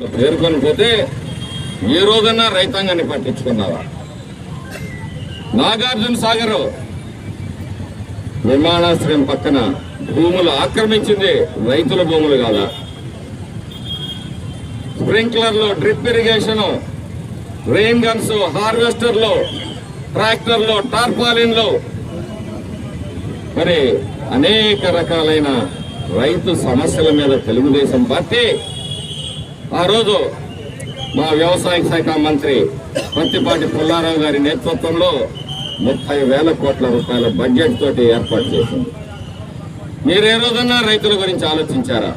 పేర్కొని పోతే ఏ రోజన్నా రైతాంగాన్ని పట్టించుకున్నారా నాగార్జున సాగర్ విమానాశ్రయం పక్కన భూములు ఆక్రమించింది రైతుల భూములు కాదా? స్ప్రింక్లర్లు డ్రిప్ ఇరిగేషన్ రెయిన్ గన్స్ హార్వెస్టర్లు ట్రాక్టర్లు టార్పాలిన్లు. మరి అనేక రకాలైన రైతు సమస్యల మీద తెలుగుదేశం పార్టీ ఆ రోజు మా వ్యవసాయ శాఖ మంత్రి పత్తిపాటి పుల్లారావు గారి నేతృత్వంలో ముప్పై వేల కోట్ల రూపాయల బడ్జెట్ తోటి ఏర్పాటు చేసింది మీరు ఏ రోజన్నా రైతుల గురించి ఆలోచించారా?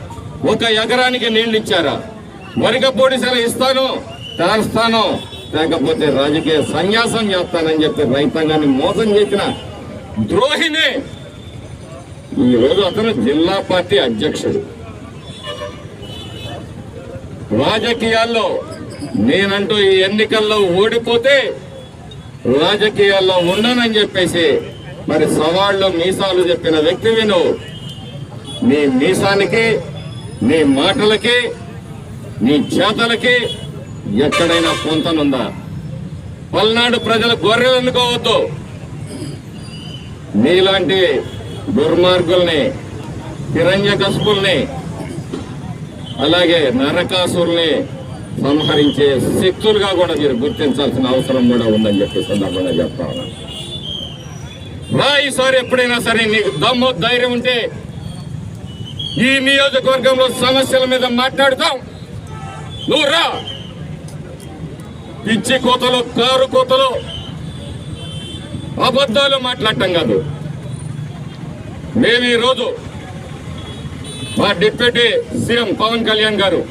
ఒక ఎకరానికి నీళ్ళు ఇచ్చారా? వరిక పొడిసెల ఇస్తాను చేస్తాను లేకపోతే రాజకీయ సన్యాసం చేస్తానని చెప్పి రైతాంగాన్ని మోసం చేసిన ద్రోహిని ఈ రోజు అతను జిల్లా పార్టీ అధ్యక్షుడు. రాజకీయాల్లో నేనంటూ ఈ ఎన్నికల్లో ఓడిపోతే రాజకీయాల్లో ఉండనని చెప్పేసి మరి సవాళ్ళు మీసాలు చెప్పిన వ్యక్తివి నువ్వు నీ మీసానికి నీ మాటలకి నీ చేతలకి ఎక్కడైనా పొంతనుందా? పల్నాడు ప్రజల గొర్రెలు అనుకోవద్దు నీలాంటి దుర్మార్గుల్ని హిరణ్య కసుపుల్ని అలాగే నరకాసుల్ని సంహరించే శక్తులుగా కూడా మీరు గుర్తించాల్సిన అవసరం కూడా ఉందని చెప్పి సందర్భంగా చెప్తా ఉన్నాను రా ఈసారి ఎప్పుడైనా సరే నీకు దమ్ము ధైర్యం ఉంటే ఈ నియోజకవర్గంలో సమస్యల మీద మాట్లాడుతాం. నువ్వు రా. పిచ్చి కోతలు కారు కోతలు అబద్ధాలు మాట్లాడటం కాదు. మేము ఈరోజు మా డిప్యూటీ సీఎం పవన్ కళ్యాణ్ గారు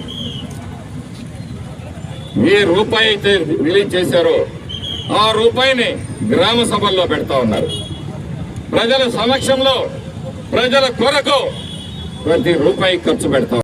ఏ రూపాయి అయితే రిలీజ్ చేశారో ఆ రూపాయిని గ్రామ సభల్లో పెడతా ఉన్నారు. ప్రజల సమక్షంలో ప్రజల కొరకు ప్రతి రూపాయి ఖర్చు పెడతాం